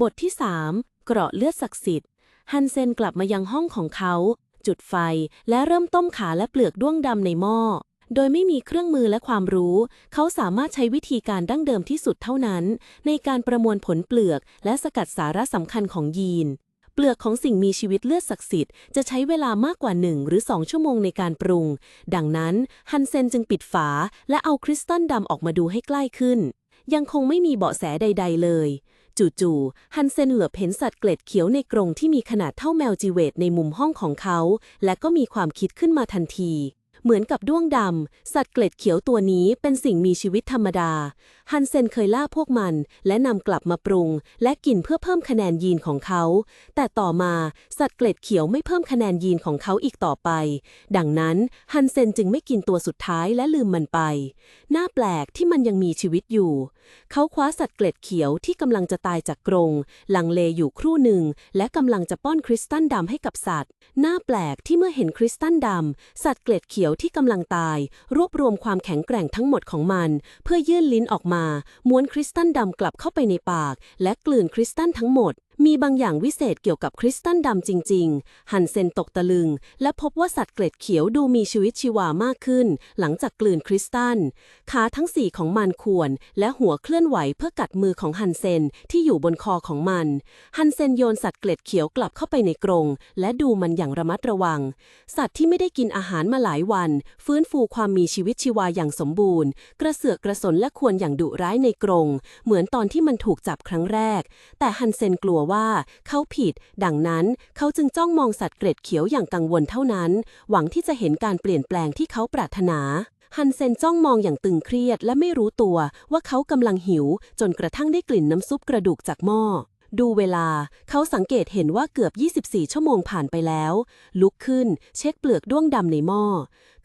บทที่ 3 เกราะเลือดศักดิ์สิทธิ์ ฮันเซนกลับมายังห้องของเขา จุดไฟและเริ่มต้มขาและเปลือกด้วงดำในหม้อ โดยไม่มีเครื่องมือและความรู้ เขาสามารถใช้วิธีการดั้งเดิมที่สุดเท่านั้น ในการประมวลผลเปลือกและสกัดสาระสำคัญของยีน เปลือกของสิ่งมีชีวิตเลือดศักดิ์สิทธิ์จะใช้เวลามากกว่า1หรือ2ชั่วโมงในการปรุง ดังนั้นฮันเซนจึงปิดฝาและเอาคริสตัลดำออกมาดูให้ใกล้ขึ้น ยังคงไม่มีเบาะแสใด ๆ เลย จู่ๆฮันเซนเหลือบเห็นสัตว์เกล็ดเขียวในกรงที่มีขนาดเท่าแมวจีเวตในมุมห้องของเขา และก็มีความคิดขึ้นมาทันที เหมือนกับด้วงดำ สัตว์เกล็ดเขียวตัวนี้เป็นสิ่งมีชีวิตธรรมดา ฮันเซนเคยล่าพวกมัน และนำกลับมาปรุง และกินเพื่อเพิ่มคะแนนยีนของเขา แต่ต่อมาสัตว์เกล็ดเขียวไม่เพิ่มคะแนนยีนของเขาอีกต่อไป ดังนั้นฮันเซนจึงไม่กินตัวสุดท้ายและลืมมันไป น่าแปลกที่มันยังมีชีวิตอยู่ เขาคว้าสัตว์เกล็ดเขียวที่กำลังจะตายจากกรงลังเลอยู่ครู่หนึ่ง และกำลังจะป้อนคริสตัลดำให้กับสัตว์ น่าแปลกที่เมื่อเห็นคริสตัลดำสัตว์เกล็ดเขียวที่กำลังตาย รวบรวมความแข็งแกร่งทั้งหมดของมัน เพื่อยื่นลิ้นออกมา ม้วนคริสตัลดำกลับเข้าไปในปาก และกลืนคริสตัลทั้งหมดมีบางอย่างวิเศษเกี่ยวกับคริสตัลดำจริงๆฮันเซนตกตะลึง และพบว่าสัตว์เกล็ดเขียวดูมีชีวิตชีวามากขึ้น หลังจากกลืนคริสตัล ขาทั้งสี่ของมันข่วนและหัวเคลื่อนไหวเพื่อกัดมือของฮันเซนที่อยู่บนคอของมันฮันเซนโยนสัตว์เกล็ดเขียวกลับเข้าไปในกรง และดูมันอย่างระมัดระวัง สัตว์ที่ไม่ได้กินอาหารมาหลายวัน ฟื้นฟูความมีชีวิตชีวาอย่างสมบูรณ์ กระเสือกกระสนและควรอย่างดุร้ายในกรง เหมือนตอนที่มันถูกจับครั้งแรก แต่ฮันเซนกลัวว่า เขาผิด ดังนั้นเขาจึงจ้องมองสัตว์เกล็ดเขียวอย่างกังวลเท่านั้น หวังที่จะเห็นการเปลี่ยนแปลงที่เขาปรารถนาฮันเซนจ้องมองอย่างตึงเครียดและไม่รู้ตัวว่าเขากำลังหิว จนกระทั่งได้กลิ่นน้ำซุปกระดูกจากหม้อ ดูเวลา เขาสังเกตเห็นว่าเกือบ 24 ชั่วโมงผ่านไปแล้ว ลุกขึ้น เช็คเปลือกด้วงดำในหม้อ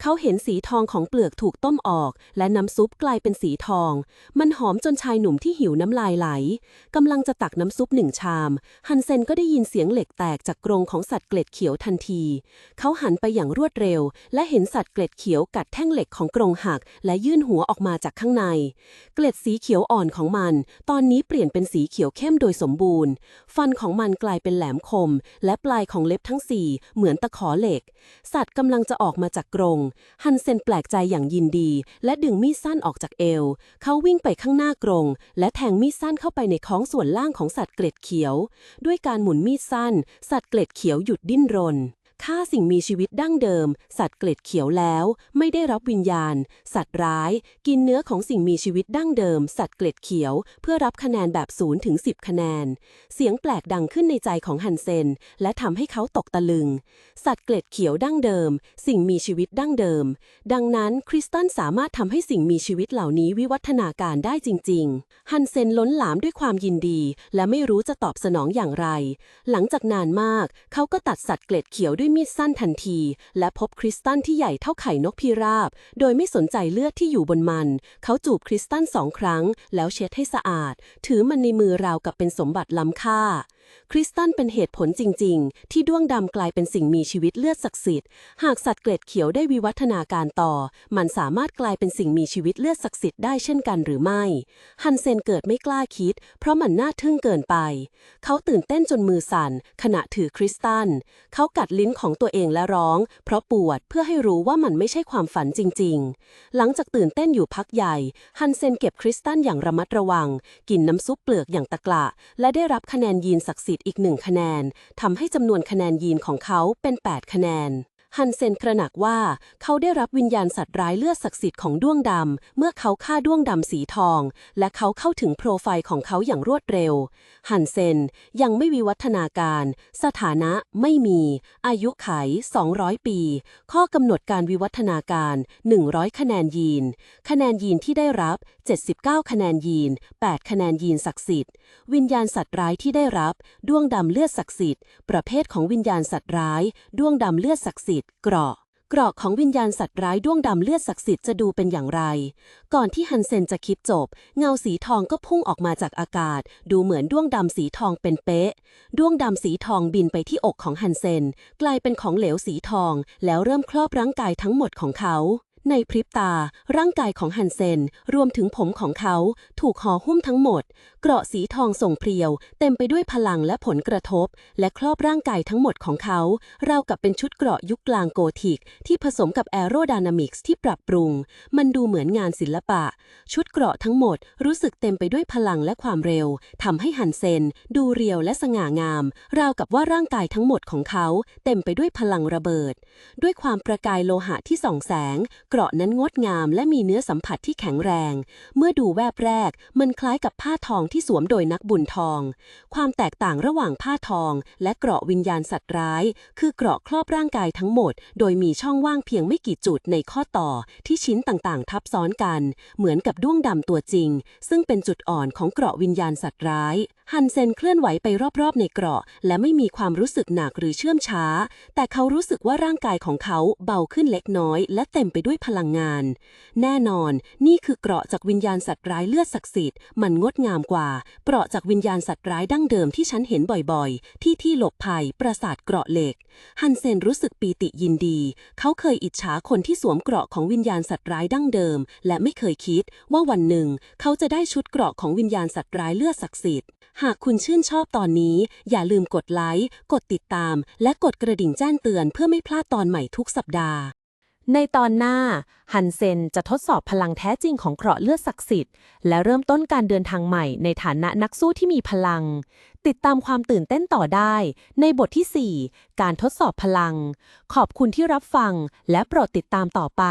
เขาเห็นสีทองของเปลือกถูกต้มออก และน้ำซุปกลายเป็นสีทอง มันหอมจนชายหนุ่มที่หิวน้ำลายไหลกำลังจะตักน้ำซุปหนึ่งชาม ฮันเซนก็ได้ยินเสียงเหล็กแตกจากกรงของสัตว์เกล็ดเขียวทันที เขาหันไปอย่างรวดเร็ว และเห็นสัตว์เกล็ดเขียวกัดแท่งเหล็กของกรงหัก และยื่นหัวออกมาจากข้างใน เกล็ดสีเขียวอ่อนของมัน ตอนนี้เปลี่ยนเป็นสีเขียวเข้มโดยสมบูรณ์ ฟันของมันกลายเป็นแหลมคม และปลายของเล็บทั้งสี่เหมือนตะขอเหล็ก สัตว์กำลังจะออกมาจากกรงฮันเซนแปลกใจอย่างยินดี และดึงมีดสั้นออกจากเอว เขาวิ่งไปข้างหน้ากรง และแทงมีดสั้นเข้าไปในท้องส่วนล่างของสัตว์เกล็ดเขียว ด้วยการหมุนมีดสั้น สัตว์เกล็ดเขียวหยุดดิ้นรน ฆ่าสิ่งมีชีวิตดั้งเดิม สัตว์เกล็ดเขียวแล้ว ไม่ได้รับวิญญาณ สัตว์ร้าย กินเนื้อของสิ่งมีชีวิตดั้งเดิม สัตว์เกล็ดเขียว เพื่อรับคะแนนแบบ0ถึง10 คะแนน เสียงแปลกดังขึ้นในใจของฮันเซน และทำให้เขาตกตะลึง สัตว์เกล็ดเขียวดั้งเดิม สิ่งมีชีวิตดั้งเดิม ดังนั้นคริสตันสามารถทำให้สิ่งมีชีวิตเหล่านี้วิวัฒนาการได้จริง ๆ ฮันเซนล้นหลามด้วยความยินดี และไม่รู้จะตอบสนองอย่างไร หลังจากนานมาก เขาก็ตัดสัตว์เกล็ดเขียวด้วยมีดสั้นทันที และพบคริสตันที่ใหญ่เท่าไข่นกพิราบ โดยไม่สนใจเลือดที่อยู่บนมัน เขาจูบคริสตันสองครั้ง แล้วเช็ดให้สะอาด ถือมันในมือราวกับเป็นสมบัติล้ำค่า คริสตัลเป็นเหตุผลจริง ๆ ที่ด้วงดำกลายเป็นสิ่งมีชีวิตเลือดศักดิ์สิทธิ์ หากสัตว์เกล็ดเขียวได้วิวัฒนาการต่อ มันสามารถกลายเป็นสิ่งมีชีวิตเลือดศักดิ์สิทธิ์ได้เช่นกันหรือไม่ ฮันเซนเกิดไม่กล้าคิด เพราะมันน่าทึ่งเกินไป เขาตื่นเต้นจนมือสั่น ขณะถือคริสตัลเขากัดลิ้นของตัวเองและร้อง เพราะปวดเพื่อให้รู้ว่ามันไม่ใช่ความฝันจริง ๆ หลังจากตื่นเต้นอยู่พักใหญ่ ฮันเซนเก็บคริสตัลอย่างระมัดระวัง กินน้ำซุปเปลือกอย่างตะกละและได้รับคะแนนยีนศักดิ์สิทธิ์อีกหนึ่งคะแนนทำให้จำนวนคะแนนยีนของเขาเป็น 8 คะแนน ฮันเซนตระหนักว่าเขาได้รับวิญญาณสัตว์ร้ายเลือดศักดิ์สิทธิ์ของด้วงดำ เมื่อเขาฆ่าด้วงดำสีทอง และเขาเข้าถึงโปรไฟล์ของเขาอย่างรวดเร็ว ฮันเซนยังไม่วิวัฒนาการ สถานะไม่มี อายุไข 200 ปี ข้อกำหนดการวิวัฒนาการ 100 คะแนนยีน คะแนนยีนที่ได้รับ 79 คะแนนยีน 8 คะแนนยีนศักดิ์สิทธิ์ วิญญาณสัตว์ร้ายที่ได้รับ ด้วงดำเลือดศักดิ์สิทธิ์ ประเภทของวิญญาณสัตว์ร้าย ด้วงดำเลือดศักดิ์สิทธิ์เกราะ เกราะของวิญญาณสัตว์ร้ายด้วงดำเลือดศักดิ์สิทธิ์จะดูเป็นอย่างไร ก่อนที่ฮันเซนจะคิดจบ เงาสีทองก็พุ่งออกมาจากอากาศ ดูเหมือนด้วงดำสีทองเป็นเป๊ะ ด้วงดำสีทองบินไปที่อกของฮันเซน กลายเป็นของเหลวสีทอง แล้วเริ่มครอบร่างกายทั้งหมดของเขาในพริบตา ร่างกายของฮันเซน รวมถึงผมของเขา ถูกห่อหุ้มทั้งหมดเกราะสีทองส่งเพรียว เต็มไปด้วยพลังและผลกระทบ และครอบร่างกายทั้งหมดของเขาราวกับเป็นชุดเกราะยุคกลางโกธิก ที่ผสมกับแอโรไดนามิกส์ที่ปรับปรุง มันดูเหมือนงานศิลปะ ชุดเกราะทั้งหมดรู้สึกเต็มไปด้วยพลังและความเร็วทำให้ฮันเซน ดูเรียวและสง่างาม ราวกับว่าร่างกายทั้งหมดของเขา เต็มไปด้วยพลังระเบิด ด้วยความประกายโลหะที่ส่องแสง เกราะนั้นงดงาม และมีเนื้อสัมผัสที่แข็งแรง เมื่อดูแวบแรก มันคล้ายกับผ้าทองที่สวมโดยนักบุญทอง ความแตกต่างระหว่างผ้าทอง และเกราะวิญญาณสัตว์ร้าย คือเกราะครอบร่างกายทั้งหมด โดยมีช่องว่างเพียงไม่กี่จุดในข้อต่อที่ชิ้นต่างๆ ทับซ้อนกัน เหมือนกับด้วงดำตัวจริง ซึ่งเป็นจุดอ่อนของเกราะวิญญาณสัตว์ร้าย ฮันเซนเคลื่อนไหวไปรอบๆในเกราะ และไม่มีความรู้สึกหนักหรือเชื่อมช้า แต่เขารู้สึกว่าร่างกายของเขาเบาขึ้นเล็กน้อย และเต็มไปด้วยพลังงาน แน่นอน นี่คือเกราะจากวิญญาณสัตว์ร้ายเลือดศักดิ์สิทธิ์ มันงดงามกว่า เกราะจากวิญญาณสัตว์ร้ายดั้งเดิมที่ฉันเห็นบ่อยๆ ที่ที่หลบภัย ปราสาทเกราะเหล็ก ฮันเซนรู้สึกปีติยินดี เขาเคยอิจฉาคนที่สวมเกราะของวิญญาณสัตว์ร้ายดั้งเดิม และไม่เคยคิดว่าวันหนึ่ง เขาจะได้ชุดเกราะของวิญญาณสัตว์ร้ายเลือดศักดิ์สิทธิ์ หากคุณชื่นชอบตอนนี้ อย่าลืมกดไลค์ กดติดตาม และกดกระดิ่งแจ้งเตือนเพื่อไม่พลาดตอนใหม่ทุกสัปดาห์ ในตอนหน้า ฮันเซนจะทดสอบพลังแท้จริงของเกราะเลือดศักดิ์สิทธิ์ และเริ่มต้นการเดินทางใหม่ในฐานะนักสู้ที่มีพลัง ติดตามความตื่นเต้นต่อได้ ในบทที่ 4 การทดสอบพลัง ขอบคุณที่รับฟัง และโปรดติดตามต่อไป